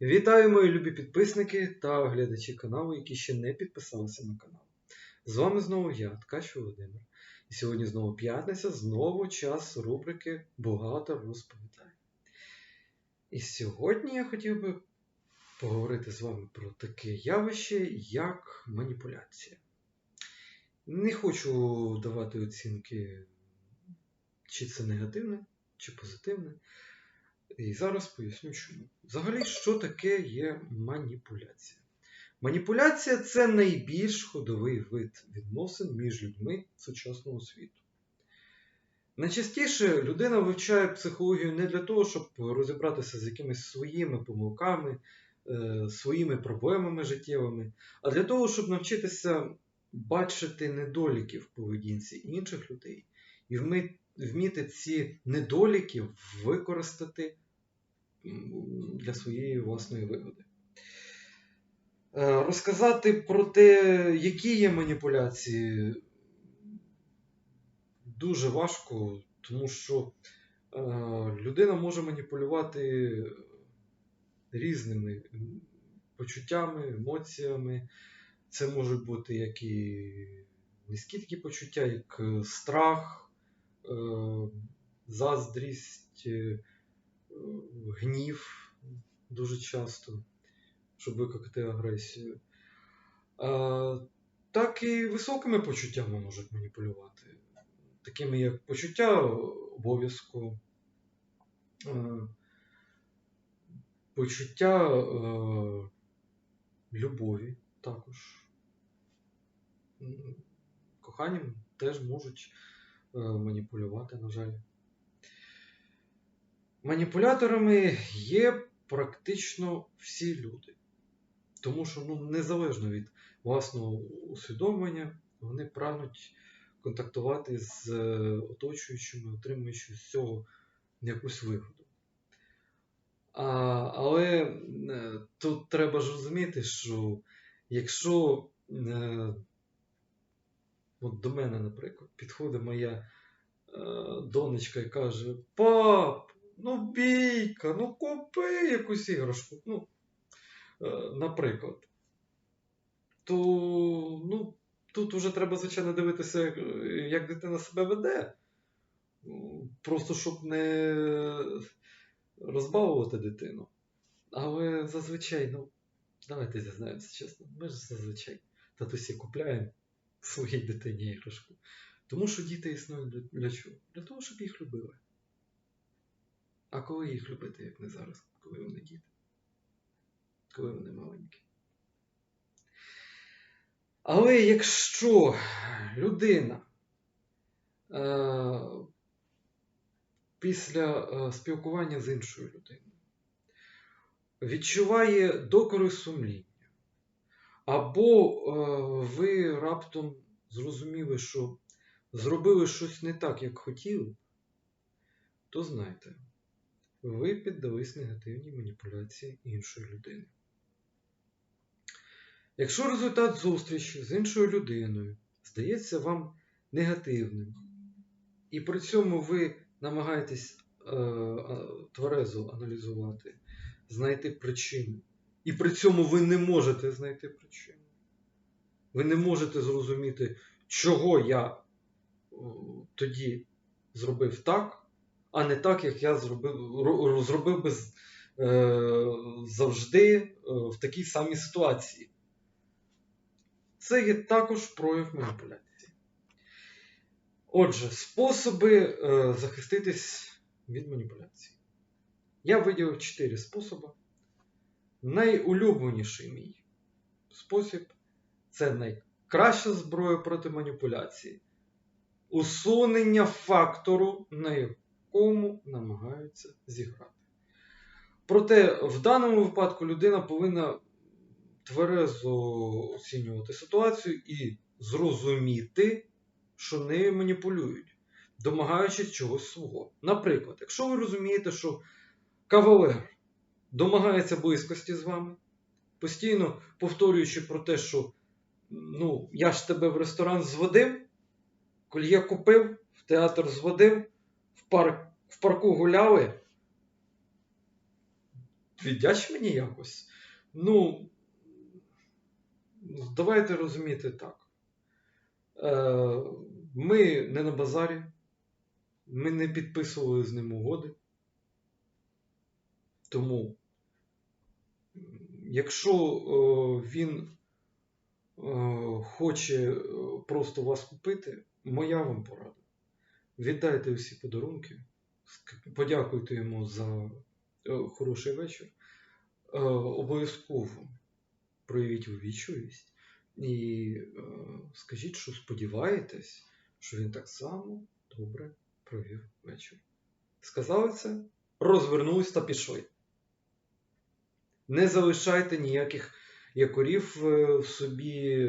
Вітаю, мої любі підписники та глядачі каналу, які ще не підписалися на канал. З вами знову я, Ткач Володимир. І сьогодні знову п'ятниця, знову час рубрики Бухгалтер розповідає. І сьогодні я хотів би поговорити з вами про таке явище, як маніпуляція. Не хочу давати оцінки, чи це негативне, чи позитивне. І зараз поясню чому. Взагалі, що таке є маніпуляція? Маніпуляція це найбільш ходовий вид відносин між людьми сучасного світу. Найчастіше людина вивчає психологію не для того, щоб розібратися з якимись своїми помилками, е, своїми проблемами життєвими, а для того, щоб навчитися бачити недоліки в поведінці інших людей і вміти ці недоліки використати для своєї власної вигоди. Е, Розказати про те, які є маніпуляції, дуже важко, тому що е, людина може маніпулювати різними почуттями, емоціями. Це можуть бути як і низькі такі почуття, як е, страх, заздрість, гнів дуже часто, щоб викликати агресію. А, так і високими почуттями можуть маніпулювати, такими як почуття обов'язку, почуття любові також. Коханням теж можуть маніпулювати, на жаль. Маніпуляторами є практично всі люди. Тому що ну, незалежно від власного усвідомлення, вони прагнуть контактувати з е, оточуючими, отримуючи з цього якусь вигоду. А, але е, тут треба ж розуміти, що якщо е, от до мене, наприклад, підходить моя е, донечка і каже: Пап, ну бійка, ну купи якусь іграшку. Ну, е, наприклад. То ну, тут вже треба, звичайно, дивитися, як, як дитина себе веде. Просто щоб не розбавувати дитину. Але зазвичай, ну, давайте зізнаємося чесно, ми ж зазвичай татусі купляємо своїй дитині іграшку. Тому що діти існують для чого? Для того, щоб їх любили. А коли їх любити, як не зараз, коли вони діти? Коли вони маленькі. Але якщо людина е, після е, спілкування з іншою людиною відчуває докори сумління, або е, ви раптом зрозуміли, що зробили щось не так, як хотіли, то знайте, ви піддались негативній маніпуляції іншої людини. Якщо результат зустрічі з іншою людиною здається вам негативним, і при цьому ви намагаєтесь е, тверезо аналізувати, знайти причину, і при цьому ви не можете знайти причину, ви не можете зрозуміти, чого я тоді зробив так, а не так, як я зробив, зробив би е, завжди е, в такій самій ситуації. Це є також прояв маніпуляції. Отже, способи е, захиститись від маніпуляції. Я виділив 4 способи. Найулюбленіший мій спосіб це найкраща зброя проти маніпуляції. Усунення фактору, якому намагаються зіграти. Проте в даному випадку людина повинна тверезо оцінювати ситуацію і зрозуміти, що нею маніпулюють, домагаючись чогось свого. Наприклад, якщо ви розумієте, що кавалер домагається близькості з вами, постійно повторюючи про те, що ну, я ж тебе в ресторан зводив, я купив, в театр зводив, в, парк, в парку гуляли. віддяч мені якось. Ну, давайте розуміти так. Е, Ми не на базарі, ми не підписували з ним угоди. Тому, якщо е, він е, хоче просто вас купити, моя вам порада. Віддайте усі подарунки, подякуйте йому за е, хороший вечір. Е, Обов'язково проявіть вивічливість і е, скажіть, що сподіваєтесь, що він так само добре провів вечір. Сказали це, розвернулись та пішли. Не залишайте ніяких якорів в собі,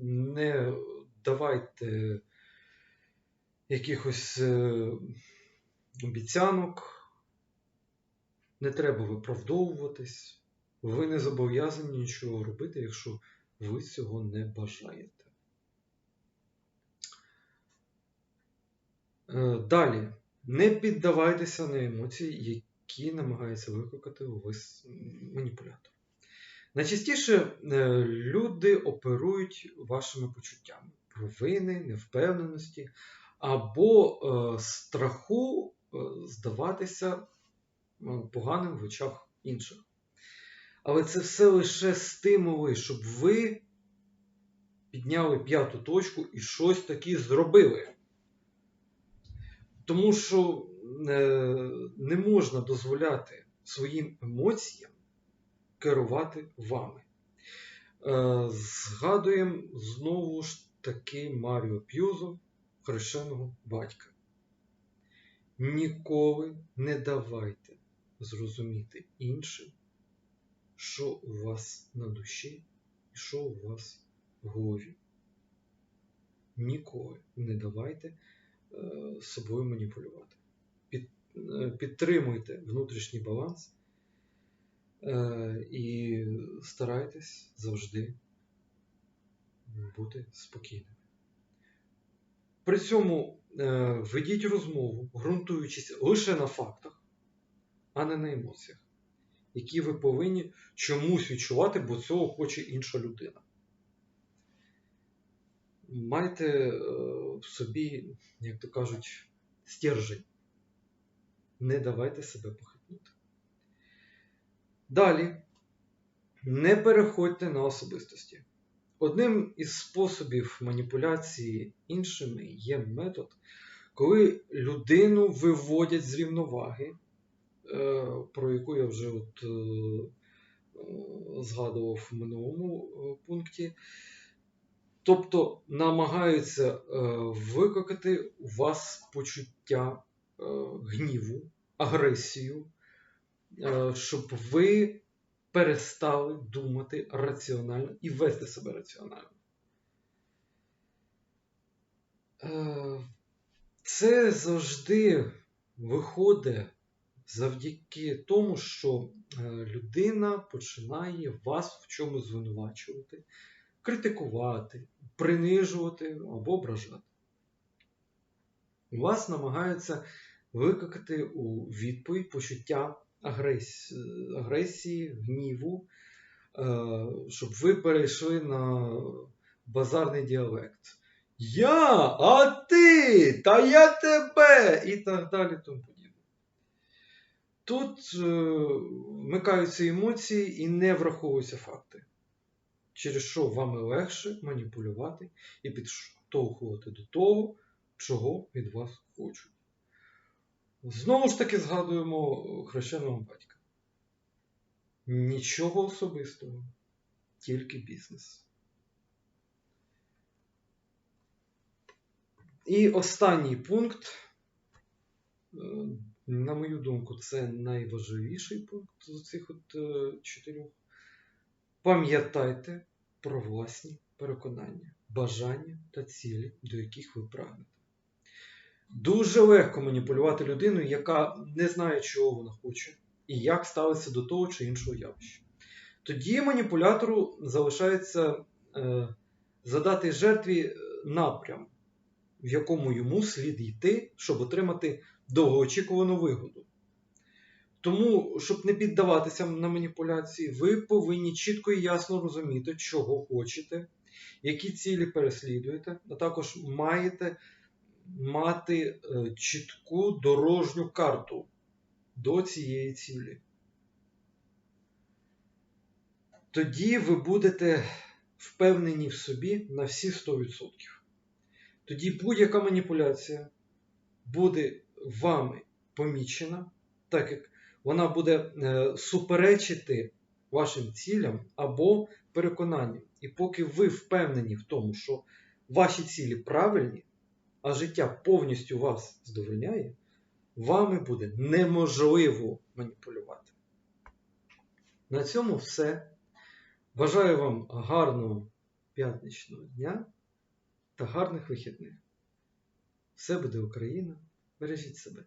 не давайте якихось е, обіцянок, не треба виправдовуватись. Ви не зобов'язані нічого робити, якщо ви цього не бажаєте. Е, Далі. Не піддавайтеся на емоції, які намагається викликати маніпулятор. Найчастіше е, люди оперують вашими почуттями провини, невпевненості або е, страху е, здаватися е, поганим в очах інших. Але це все лише стимули, щоб ви підняли п'яту точку і щось таке зробили. Тому що не можна дозволяти своїм емоціям керувати вами. Згадуємо знову ж таки Маріо П'юзо, хрещеного батька. Ніколи не давайте зрозуміти іншим, що у вас на душі і що у вас в голові. Ніколи не давайте е, собою маніпулювати. Під, е, підтримуйте внутрішній баланс е, і старайтесь завжди бути спокійними. При цьому е, ведіть розмову, ґрунтуючись лише на фактах, а не на емоціях, які ви повинні чомусь відчувати, бо цього хоче інша людина. Майте е, в собі, як то кажуть, стержень. Не давайте себе похитнути. Далі, не переходьте на особистості. Одним із способів маніпуляції іншими є метод, коли людину виводять з рівноваги, е, про яку я вже от, е, згадував в минулому е, пункті. Тобто намагаються викликати у вас почуття гніву, агресію, щоб ви перестали думати раціонально і вести себе раціонально. Е, Це завжди виходить завдяки тому, що е, людина починає вас в чомусь звинувачувати, критикувати, принижувати або ображати. Вас намагаються викликати у відповідь почуття агресії, гніву, е, щоб ви перейшли на базарний діалект. Я, а ти, та я тебе! І так далі. Тому. Тут е, вмикаються емоції і не враховуються факти, через що вами легше маніпулювати і підштовхувати до того, чого від вас хочуть. Знову ж таки згадуємо хрещеного батька. Нічого особистого, тільки бізнес. І останній пункт, е, на мою думку, це найважливіший пункт з цих от е, чотирьох. Пам'ятайте про власні переконання, бажання та цілі, до яких ви прагнете. Дуже легко маніпулювати людиною, яка не знає, чого вона хоче, і як ставиться до того чи іншого явища. Тоді маніпулятору залишається е, задати жертві е, напрям, в якому йому слід йти, щоб отримати довгоочікувану вигоду. Тому, щоб не піддаватися на маніпуляції, ви повинні чітко і ясно розуміти, чого хочете, які цілі переслідуєте, а також маєте мати е, чітку дорожню карту до цієї цілі. Тоді ви будете впевнені в собі на всі 100%. Тоді будь-яка маніпуляція буде вами помічена, так як вона буде е, суперечити вашим цілям або переконанням. І поки ви впевнені в тому, що ваші цілі правильні, а життя повністю вас задовольняє, вами буде неможливо маніпулювати. На цьому все. Бажаю вам гарного п'ятничного дня та гарних вихідних. Все буде Україна. Бережіть себе.